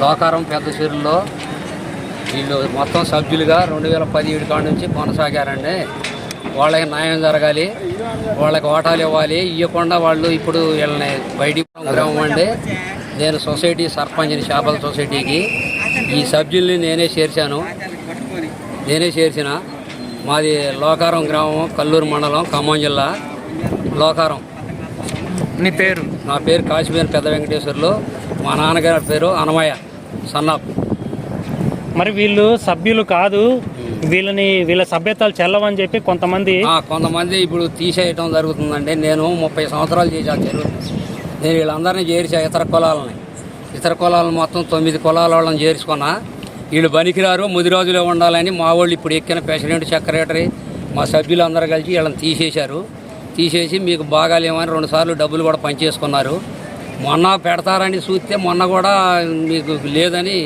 లోకారం పెద్ద చెరువులో వీళ్ళు మొత్తం సభ్యులుగా రెండు వేల పదిహేడు కాడ నుంచి కొనసాగారండి. వాళ్ళకి న్యాయం జరగాలి వాళ్ళకి ఓటాలు ఇవ్వాలి. ఇవ్వకుండా వాళ్ళు ఇప్పుడు వీళ్ళని బయటికి గ్రామం అండి నేను సొసైటీ సర్పంచ్ని చేపల సొసైటీకి. ఈ సభ్యుల్ని నేనే చేర్చాను. నేనే చేర్చిన. మాది లోకారం గ్రామం కల్లూరు మండలం ఖమ్మం జిల్లా. లోకారం. నీ పేరు? నా పేరు కాశీమేరు పెద్ద వెంకటేశ్వర్లు. మా నాన్నగారి పేరు అనమయ్య సన్నాప్. మరి వీళ్ళు సభ్యులు కాదు. వీళ్ళని వీళ్ళ సభ్యతలు చెల్లవని చెప్పి కొంతమంది ఆ, కొంతమంది ఇప్పుడు తీసేయటం జరుగుతుందండి. నేను ముప్పై సంవత్సరాలు చేశాను చెరువు. నేను వీళ్ళందరినీ చేర్చా ఇతర కులాలని. ఇతర కులాలను మొత్తం తొమ్మిది కులాల వాళ్ళని చేర్చుకున్నా. వీళ్ళు పనికిరారు ముదిరాజులో ఉండాలని మా వాళ్ళు ఇప్పుడు ఎక్కిన ప్రెసిడెంట్ సెక్రటరీ మా సభ్యులు అందరూ కలిసి వీళ్ళని తీసేశారు. తీసేసి మీకు బాగాలేమని రెండుసార్లు డబ్బులు కూడా పనిచేసుకున్నారు మొన్న పెడతారని చూస్తే మొన్న కూడా మీకు లేదని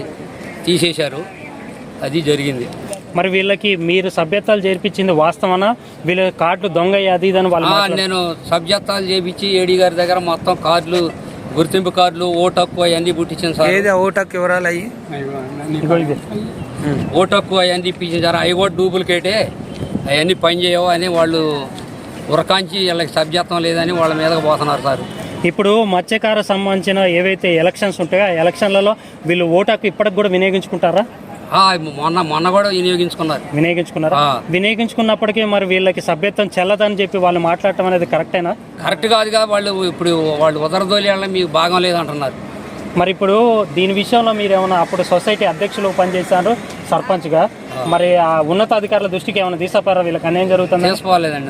తీసేశారు. అది జరిగింది. మరి వీళ్ళకి మీరు సభ్యతలు చేర్పించింది వాస్తవనా వీళ్ళ కార్డులు దొంగ అది ఇది అని వాళ్ళు నేను సభ్యత్వాలు చేపించి ఏడి గారి దగ్గర మొత్తం కార్డులు గుర్తింపు కార్డులు ఓటు హక్కు అవన్నీ పుట్టించాను సార్. ఏది ఓటక్ వివరాలు అయ్యి. ఓటు హక్కు అవన్నీ ఇప్పించాను సార్. అవి కూడా డూప్లికేటే. అవన్నీ పని చేయవు అని వాళ్ళు ఉరకాంచి వీళ్ళకి సభ్యత్వం లేదని వాళ్ళ మీదకి పోతున్నారు సార్. ఇప్పుడు మత్స్యకార సంబంధించిన ఏవైతే ఎలక్షన్స్ ఉంటాయో ఆ ఎలక్షన్లలో వీళ్ళు ఓటాకు ఇప్పటికి కూడా వినియోగించుకుంటారా? ఆ, మొన్న మొన్న కూడా వినియోగించుకున్నారు. వినియోగించుకున్నారా. వినియోగించుకున్నప్పటికీ మరి వీళ్ళకి సభ్యత్వం చెల్లదని చెప్పి వాళ్ళు మాట్లాడటం అనేది కరెక్టేనా? కరెక్ట్ కాదుగా వాళ్ళు ఇప్పుడు వాళ్ళు ఉదరదోలి వాళ్ళ మీకు భాగం లేదంటున్నారు. మరి ఇప్పుడు దీని విషయంలో మీరు ఏమైనా అప్పుడు సొసైటీ అధ్యక్షులు పనిచేశారు? సర్పంచ్గా. మరి ఆ ఉన్నతాధికారుల దృష్టికి ఏమైనా తీసపారా వీళ్ళకి అన్యాయం జరుగుతుంది?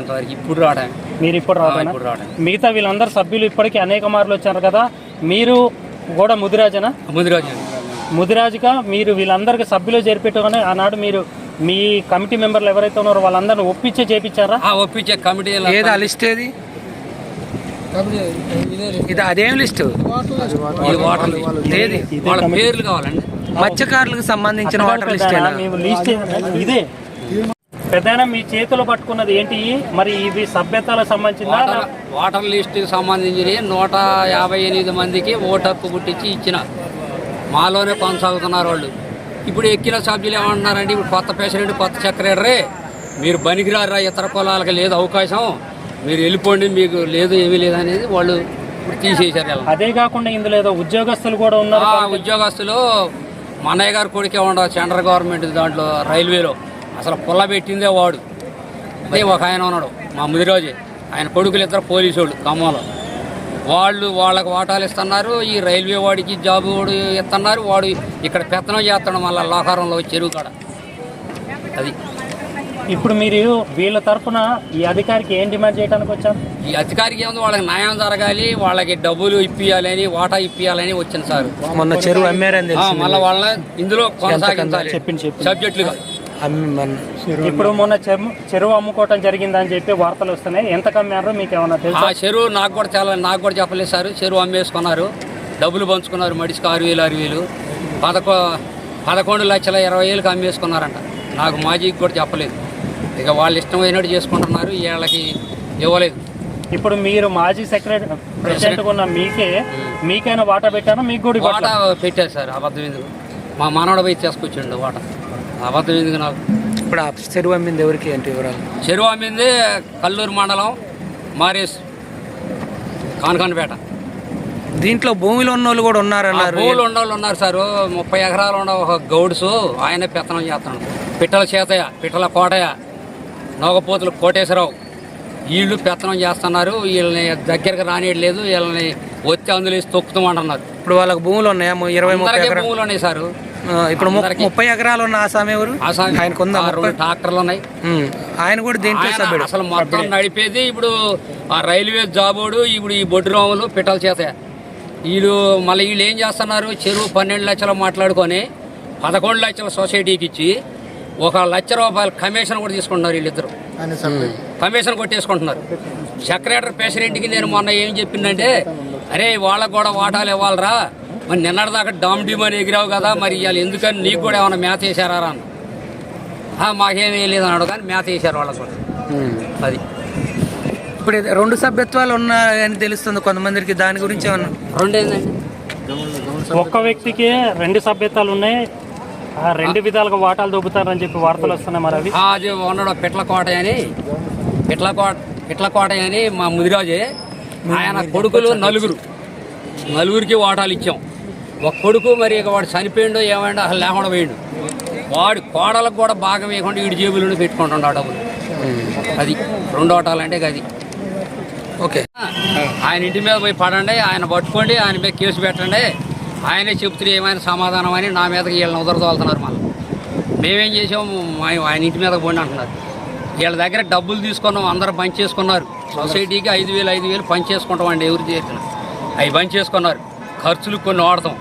ఇంతవరకు. ఇప్పుడు రావడం మీరు ఇప్పుడు రావడం మిగతా వీళ్ళందరూ సభ్యులు ఇప్పటికీ అనేక మార్లు వచ్చారు కదా. మీరు కూడా ముదిరాజనా? ముందు రోజు ముదిరాజుగా మీరు వీళ్ళందరికీ సభ్యులు చేర్పెట్టుకుని ఆనాడు మీరు మీ కమిటీ మెంబర్లు ఎవరైతే ఉన్నారో వాళ్ళందరిని ఒప్పించే చేపించారా? ఆ, ఒప్పించే కమిటీ ఏది లిస్ట్ ఏది? ఇది అదేం లిస్ట్? ఈ ఓటర్ ఏది? వాళ్ళ పేర్లు కావాలండి. మత్స్యకారులకు సంబంధించిన వాటర్ లిస్ట్ లిస్ట్ ఇదే. పెద్దనా మీ చేతిలో పట్టుకున్నది ఏంటి? మరి ఇవి సభ్యతలకు సంబంధించిందా? వాటర్ వాటర్ లిస్ట్కి సంబంధించి నూట యాభై ఎనిమిది మందికి ఓటు హక్కు పుట్టించి ఇచ్చిన. మాలోనే కొనసాగుతున్నారు వాళ్ళు. ఇప్పుడు ఎక్కిన సభ్యులు ఏమంటున్నారంటే ఇప్పుడు కొత్త ప్రెసిడెంట్ కొత్త సెక్రటరీ మీరు బనికిరారా ఇతర కులాలకు లేదు అవకాశం. మీరు వెళ్ళిపోండి మీకు లేదు ఏమీ లేదు అనేది వాళ్ళు ఇప్పుడు తీసేశారు. అదే కాకుండా ఇందులో ఏదో ఉద్యోగస్తులు కూడా ఉన్నారు ఆ ఉద్యోగస్తులు మా అన్నయ్య గారు కొడుకే ఉండవు. సెంట్రల్ గవర్నమెంట్ దాంట్లో రైల్వేలో. అసలు పుల్ల పెట్టిందే వాడు. అదే ఒక ఆయన ఉన్నాడు మా ముదిరాజు. ఆయన కొడుకులు ఇద్దరు పోలీసు వాళ్ళు ఖమ్మంలో. వాళ్ళు వాళ్ళకి వాటాలు ఇస్తున్నారు ఈ రైల్వే వాడికి జాబ్ వాడు ఇస్తున్నారు వాడు ఇక్కడ పెత్తనం చేస్తాడు మళ్ళీ లోకారంలో చెరువు కాడ. అది. ఇప్పుడు మీరు వీళ్ళ తరఫున ఈ అధికారికి ఏం డిమాండ్ చేయడానికి వచ్చారు? ఈ అధికారికి ఏముంది? వాళ్ళకి న్యాయం జరగాలి వాళ్ళకి డబ్బులు ఇప్పియాలని వాటా ఇప్పియాలని వచ్చింది సార్. మొన్న చెరువు అమ్మారని మళ్ళీ వాళ్ళని ఇందులో కొనసాగించాలి. చెప్పింది చెప్పింది. సబ్జెక్టులుగా. ఇప్పుడు మొన్న చెరువు చెరువు అమ్ముకోవటం జరిగిందని చెప్పి వార్తలు వస్తున్నాయి. ఎంత కమ్మారో మీకు ఏమన్నా ఆ తెలుసా చెరువు నాకు కూడా చాలా నాకు కూడా చెప్పలేదు సార్. చెరువు అమ్మేసుకున్నారు. డబ్బులు పంచుకున్నారు. మడిసికి ఆరు వేలు ఆరు వేలు. పదకొ పదకొండు లక్షల ఇరవై వేలకు అమ్మేసుకున్నారంట. నాకు మాజీకి కూడా చెప్పలేదు. ఇక వాళ్ళు ఇష్టమైనట్టు చేసుకుంటున్నారు వీళ్ళకి ఇవ్వలేదు. ఇప్పుడు మీరు మాజీ సెక్రటరీ ప్రెసిడెంట్ ఉన్న మీకే మీకైనా వాటా పెట్టారా? మీకు కూడా వాట? పెట్టారు సార్ అబద్ధం ఎందుకు? మా మనవడ పోయి తీసుకొచ్చిండు వాట. అబద్ధం ఎందుకు నాకు? ఇప్పుడు ఆ చెరువు అమ్మింది ఎవరికి ఏంటి వివరాలు? చెరువు అమ్మింది కల్లూరు మండలం మారేస్ కానకానపేట. దీంట్లో భూమిలో ఉన్న వాళ్ళు కూడా ఉన్నారన్నారు. భూములు ఉండవాళ్ళు ఉన్నారు సార్ ముప్పై ఎకరాలు ఉన్న ఒక గౌడ్సు ఆయన పెత్తనం చేస్తున్నాడు. పిట్టల చేతయ్య పిట్టల కోటయ్య. నోగపోతులు కోటేశ్వరరావు. వీళ్ళు పెత్తనం చేస్తున్నారు వీళ్ళని దగ్గరకు రానియట్లేదు వీళ్ళని వచ్చి అందులో వేసి తొక్కుతామంటున్నారు. ఇప్పుడు వాళ్ళకి భూములు ఉన్నాయా? ఇరవై భూములు ఉన్నాయి సార్. ఇప్పుడు. ముప్పై ఎకరాలు ఉన్న ఆసామి ఎవరు? ఆయనకు రెండు ట్రాక్టర్లు ఉన్నాయి. ఆయన కూడా దీంట్లో అసలు మొత్తం నడిపేది ఇప్పుడు ఆ రైల్వే జాబోడు ఇప్పుడు ఈ బొడ్డురాములు పిట్టల చేత. వీళ్ళు మళ్ళీ వీళ్ళు ఏం చేస్తున్నారు? చెరువు పన్నెండు లక్షలు మాట్లాడుకొని పదకొండు లక్షల సొసైటీకి ఇచ్చి ఒక లక్ష రూపాయల కమిషన్ కూడా తీసుకుంటున్నారు వీళ్ళిద్దరు. కమిషన్ కొట్టేసుకుంటున్నారు. సెక్రటరీ ప్రెసిడెంట్కి నేను మొన్న ఏం చెప్పిందంటే అరే వాళ్ళకు కూడా వాటాలు ఇవ్వాలరా. మరి నిన్నటిదాకా డామ్ డీమ్ అని ఎగిరావు కదా మరి ఇవాళ ఎందుకని నీకు కూడా ఏమైనా మేత వేసారా అన్న "ఆ, మాకేం వేయలేదు అన్నాడు కానీ మేత వేసారు వాళ్ళకు కూడా. అది. ఇప్పుడు ఇది రెండు సభ్యత్వాలు ఉన్నాయని తెలుస్తుంది కొంతమందికి దాని గురించి ఏమన్నా? రెండేందండి? ఒక్క వ్యక్తికి రెండు సభ్యతలు ఉన్నాయి. రెండు విధాలుగా వాటాలు దొబ్బుతారని చెప్పి వార్తలు వస్తున్నాయి మరి అవి. అది ఉన్నాడు పిట్లకోట అని పిట్లకోట పిట్లకోట అని మా ముదిరాజే ఆయన కొడుకులు నలుగురు. నలుగురికి వాటాలు ఇచ్చాం. ఒక కొడుకు మరి ఇక వాడు చనిపోయిండో ఏమైండో అసలు లేకుండా పోయిండు. వాడు కోడలకు కూడా భాగం వేయకుండా వీడి జేబులను పెట్టుకుంటున్నాడు డబ్బులు. అది రెండు అంటే అది ఓకే. ఆయన ఇంటి మీద పోయి పడండి ఆయన పట్టుకోండి ఆయన మీద కేసు పెట్టండి. ఆయనే చెప్తున్నారు ఏమైనా సమాధానం అని నా మీదకి వీళ్ళని ఉదరదోలుతున్నారు మనం మేమేం చేసాము? ఆయన ఇంటి మీద పోండి అంటున్నారు. వీళ్ళ దగ్గర డబ్బులు తీసుకున్నాం అందరూ చేసుకున్నారు. సొసైటీకి ఐదు వేలు ఐదు వేలు పంచేసుకుంటాం అండి ఎవరు చేసిన అవి పంచేసుకున్నారు ఖర్చులు కొన్ని వాడతాం.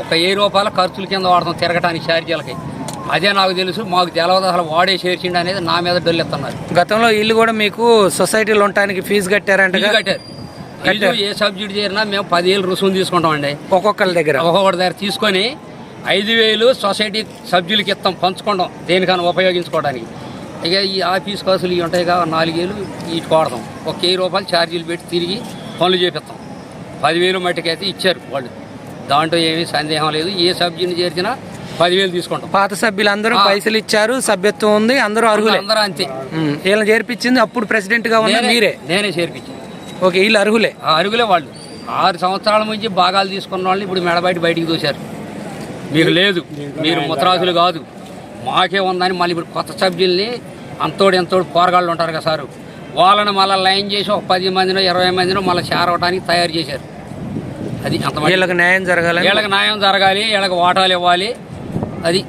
ఒక వెయ్యి రూపాయల ఖర్చుల కింద వాడతాం తిరగటానికి ఛార్జీలకి. అదే నాకు తెలుసు మాకు తెలవదు అసలు వాడే చేర్చిండు అనేది నా మీద డొల్లెత్తున్నారు. గతంలో వీళ్ళు కూడా మీకు సొసైటీలో ఉండటానికి ఫీజు కట్టారంట ఇల్లు కట్టారు. ఇల్లు ఏ సబ్సిడీ చేరినా మేము పదివేలు రుసుము తీసుకుంటామండి. ఒక్కొక్కరి దగ్గర. ఒక్కొక్కటి దగ్గర తీసుకొని ఐదు వేలు సొసైటీ సభ్యులకి ఇస్తాం పంచుకుంటాం దేనికైనా ఉపయోగించుకోవడానికి. ఇక ఈ ఆఫీస్ ఖర్చులు ఇవి ఉంటాయి కదా నాలుగేళ్ళు వీటి వాడతాం. ఒక వెయ్యి రూపాయలు ఛార్జీలు పెట్టి తిరిగి పనులు చేపిస్తాం. పదివేలు మట్టికైతే ఇచ్చారు వాళ్ళు. దాంట్లో ఏమీ సందేహం లేదు. ఏ సబ్జీని చేర్చినా పదివేలు తీసుకుంటాం. పాత సభ్యులందరూ పైసలు ఇచ్చారు సభ్యత్వం ఉంది అందరూ అర్హులే. అందరూ అంతే. వీళ్ళని చేర్పించింది అప్పుడు ప్రెసిడెంట్గా ఉన్న నేనే- మీరే. నేనే చేర్పించాను ఓకే వీళ్ళు అర్హులే? ఆ అరుగులే వాళ్ళు. ఆరు సంవత్సరాల నుంచి భాగాలు తీసుకున్న వాళ్ళు ఇప్పుడు మెడబయట బయటికి దూశారు మీకు లేదు. మీరు ముతరాజులు కాదు. మాకే ఉందని మళ్ళీ ఇప్పుడు కొత్త సభ్యుల్ని అంతోడు ఎంతోడు పోరగాళ్ళు ఉంటారు కదా సారు. వాళ్ళని మళ్ళీ లైన్ చేసి ఒక పది మందినో ఇరవై మందినో మళ్ళీ చేరవడానికి తయారు చేశారు. అది అంత వీళ్ళకి న్యాయం జరగాలని వీళ్ళకి న్యాయం జరగాలి వీళ్ళకి వాటాలు ఇవ్వాలి. అది